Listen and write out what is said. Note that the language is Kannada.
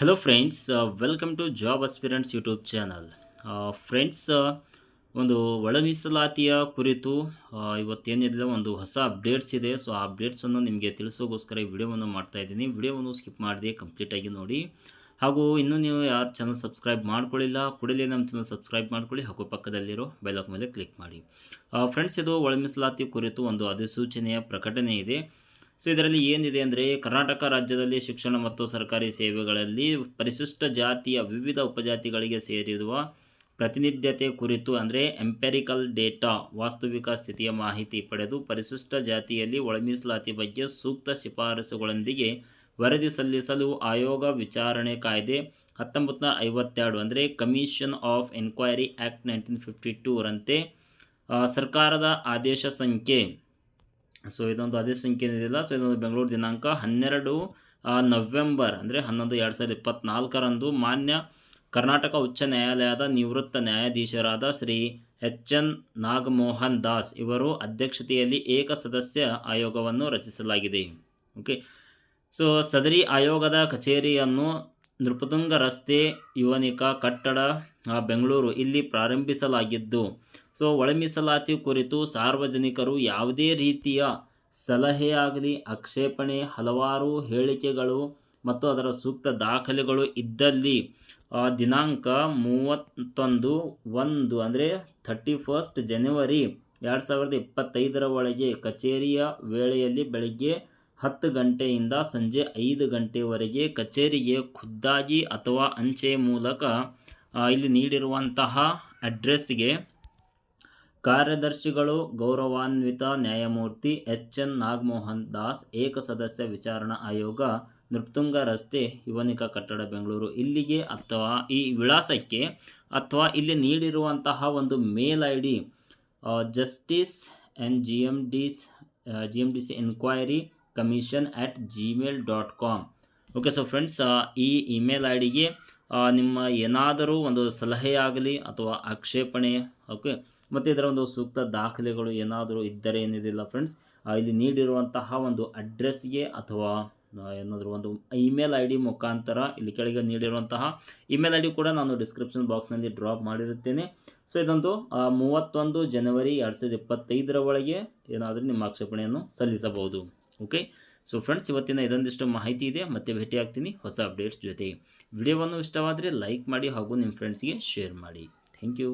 Hello friends welcome to job aspirants YouTube channel friends ಒಂದು ಒಳ ಮೀಸಲಾತಿಯ ಕುರಿತು ಇವತ್ತೇನಿದೆ ಇವತ್ತೇನಿಲ್ಲ, ಒಂದು ಹೊಸ ಅಪ್ಡೇಟ್ಸ್ ಇದೆ. ಸೊ ಆ ಅಪ್ಡೇಟ್ಸನ್ನು ನಿಮಗೆ ತಿಳಿಸೋಗೋಸ್ಕರ ಈ ವಿಡಿಯೋವನ್ನು ಮಾಡ್ತಾ ಇದ್ದೀನಿ. ವಿಡಿಯೋವನ್ನು ಸ್ಕಿಪ್ ಮಾಡಿದೆ ಕಂಪ್ಲೀಟಾಗಿ ನೋಡಿ. ಹಾಗೂ ಇನ್ನೂ ನೀವು ಯಾರು ಚಾನಲ್ ಸಬ್ಸ್ಕ್ರೈಬ್ ಮಾಡ್ಕೊಳ್ಳಿಲ್ಲ, ಕೂಡಲೇ ನಮ್ಮ ಚಾನಲ್ ಸಬ್ಸ್ಕ್ರೈಬ್ ಮಾಡ್ಕೊಳ್ಳಿ. ಹಾಗೂ ಪಕ್ಕದಲ್ಲಿರೋ ಬೆಲಕ್ ಮೇಲೆ ಕ್ಲಿಕ್ ಮಾಡಿ. ಫ್ರೆಂಡ್ಸ್ ಇದು ಒಳ ಮೀಸಲಾತಿ ಕುರಿತು ಒಂದು ಅಧಿಸೂಚನೆಯ ಪ್ರಕಟಣೆ ಇದೆ. ಸೊ ಇದರಲ್ಲಿ ಏನಿದೆ ಅಂದರೆ ಕರ್ನಾಟಕ ರಾಜ್ಯದಲ್ಲಿ ಶಿಕ್ಷಣ ಮತ್ತು ಸರ್ಕಾರಿ ಸೇವೆಗಳಲ್ಲಿ ಪರಿಶಿಷ್ಟ ಜಾತಿಯ ವಿವಿಧ ಉಪಜಾತಿಗಳಿಗೆ ಸೇರಿರುವ ಪ್ರತಿನಿಧ್ಯತೆ ಕುರಿತು ಅಂದರೆ ಎಂಪೆರಿಕಲ್ ಡೇಟಾ ವಾಸ್ತವಿಕ ಸ್ಥಿತಿಯ ಮಾಹಿತಿ ಪಡೆದು ಪರಿಶಿಷ್ಟ ಜಾತಿಯಲ್ಲಿ ಒಳಮೀಸಲಾತಿ ಬಗ್ಗೆ ಸೂಕ್ತ ಶಿಫಾರಸುಗಳೊಂದಿಗೆ ವರದಿ ಸಲ್ಲಿಸಲು ಆಯೋಗ ವಿಚಾರಣೆ ಕಾಯ್ದೆ ಹತ್ತೊಂಬತ್ತು ನೂರ ಐವತ್ತೆರಡು ಅಂದರೆ commission of enquiry act nineteen fifty ಟೂರಂತೆ ಸರ್ಕಾರದ ಆದೇಶ ಸಂಖ್ಯೆ ಸೊ ಇದೊಂದು ಅದೇ ಸಂಖ್ಯೆ ಸೊ ಇದೊಂದು ಬೆಂಗಳೂರು ದಿನಾಂಕ ಹನ್ನೆರಡು ನವೆಂಬರ್, ಅಂದರೆ ಹನ್ನೊಂದು ಎರಡು ಸಾವಿರದ ಇಪ್ಪತ್ತ್ನಾಲ್ಕರಂದು ಮಾನ್ಯ ಕರ್ನಾಟಕ ಉಚ್ಚ ನ್ಯಾಯಾಲಯದ ನಿವೃತ್ತ ನ್ಯಾಯಾಧೀಶರಾದ ಶ್ರೀ ಎಚ್ ಎನ್ ನಾಗಮೋಹನ್ ದಾಸ್ ಇವರು ಅಧ್ಯಕ್ಷತೆಯಲ್ಲಿ ಏಕ ಸದಸ್ಯ ಆಯೋಗವನ್ನು ರಚಿಸಲಾಗಿದೆ. ಓಕೆ ಸೊ ಸದರಿ ಆಯೋಗದ ಕಚೇರಿಯನ್ನು ನೃಪತುಂಗ ರಸ್ತೆ ಯುವನಿಕ ಕಟ್ಟಡ ಬೆಂಗಳೂರು ಇಲ್ಲಿ ಪ್ರಾರಂಭಿಸಲಾಗಿದ್ದು ಸೊ ಒಳ ಮೀಸಲಾತಿ ಕುರಿತು ಸಾರ್ವಜನಿಕರು ಯಾವುದೇ ರೀತಿಯ ಸಲಹೆಯಾಗಲಿ, ಆಕ್ಷೇಪಣೆ, ಹಲವಾರು ಹೇಳಿಕೆಗಳು ಮತ್ತು ಅದರ ಸೂಕ್ತ ದಾಖಲೆಗಳು ಇದ್ದಲ್ಲಿ ದಿನಾಂಕ ಮೂವತ್ತೊಂದು ಒಂದು ಅಂದರೆ ಥರ್ಟಿ ಫಸ್ಟ್ ಜನವರಿ ಎರಡು ಸಾವಿರದ ಇಪ್ಪತ್ತೈದರ ಒಳಗೆ ಕಚೇರಿಯ ವೇಳೆಯಲ್ಲಿ ಬೆಳಗ್ಗೆ ಹತ್ತು ಗಂಟೆಯಿಂದ ಸಂಜೆ ಐದು ಗಂಟೆವರೆಗೆ ಕಚೇರಿಗೆ ಖುದ್ದಾಗಿ ಅಥವಾ ಅಂಚೆ ಮೂಲಕ ಇಲ್ಲಿ ನೀಡಿರುವಂತಹ ಅಡ್ರೆಸ್ಗೆ ಕಾರ್ಯದರ್ಶಿಗಳು ಗೌರವಾನ್ವಿತ ನ್ಯಾಯಮೂರ್ತಿ ಎಚ್ ಎನ್ ನಾಗಮೋಹನ್ ದಾಸ್, ಏಕಸದಸ್ಯ ವಿಚಾರಣಾ ಆಯೋಗ ನೃಪ್ತುಂಗ ರಸ್ತೆ, ಯುವನಿಕ ಕಟ್ಟಡ ಬೆಂಗಳೂರು. ಇಲ್ಲಿಗೆ ಅಥವಾ ಈ ವಿಳಾಸಕ್ಕೆ ಅಥವಾ ಇಲ್ಲಿ ನೀಡಿರುವಂತಹ ಒಂದು mail I D justice and G M this G M D C enquiry commission at Gmail dot com. Okay, so friends ಈ ಇಮೇಲ್ ಐ ಡಿಗೆ ನಿಮ್ಮ ಏನಾದರೂ ಒಂದು ಸಲಹೆ ಆಗಲಿ ಅಥವಾ ಆಕ್ಷೇಪಣೆ ಓಕೆ ಮತ್ತು ಇದರ ಒಂದು ಸೂಕ್ತ ದಾಖಲೆಗಳು ಏನಾದರೂ ಇದ್ದರೆ ಏನಿದಿಲ್ಲ ಫ್ರೆಂಡ್ಸ್ ಇಲ್ಲಿ ನೀಡಿರುವಂತಹ ಒಂದು ಅಡ್ರೆಸ್ಗೆ ಅಥವಾ ಏನಾದರೂ ಒಂದು ಇಮೇಲ್ ಐ ಡಿ ಮುಖಾಂತರ ಇಲ್ಲಿ ಕೆಳಗೆ ನೀಡಿರುವಂತಹ ಇಮೇಲ್ ಐ ಡಿ ಕೂಡ ನಾನು ಡಿಸ್ಕ್ರಿಪ್ಷನ್ ಬಾಕ್ಸ್ನಲ್ಲಿ ಡ್ರಾಪ್ ಮಾಡಿರುತ್ತೇನೆ. ಸೊ ಇದೊಂದು ಮೂವತ್ತೊಂದು ಜನವರಿ ಎರಡು ಸಾವಿರದ ಇಪ್ಪತ್ತೈದರ ಒಳಗೆ ಏನಾದರೂ ನಿಮ್ಮ ಆಕ್ಷೇಪಣೆಯನ್ನು ಸಲ್ಲಿಸಬಹುದು ಓಕೆ ಸೊ ಫ್ರೆಂಡ್ಸ್ ಇವತ್ತಿನ ಇದೊಂದಿಷ್ಟು ಮಾಹಿತಿ ಇದೆ. ಮತ್ತೆ ಭೇಟಿ ಆಗ್ತೀನಿ ಹೊಸ ಅಪ್ಡೇಟ್ಸ್ ಜೊತೆ. ವಿಡಿಯೋವನ್ನು ಇಷ್ಟವಾದರೆ ಲೈಕ್ ಮಾಡಿ ಹಾಗೂ ನಿಮ್ಮ ಫ್ರೆಂಡ್ಸ್ಗೆ ಶೇರ್ ಮಾಡಿ. Thank you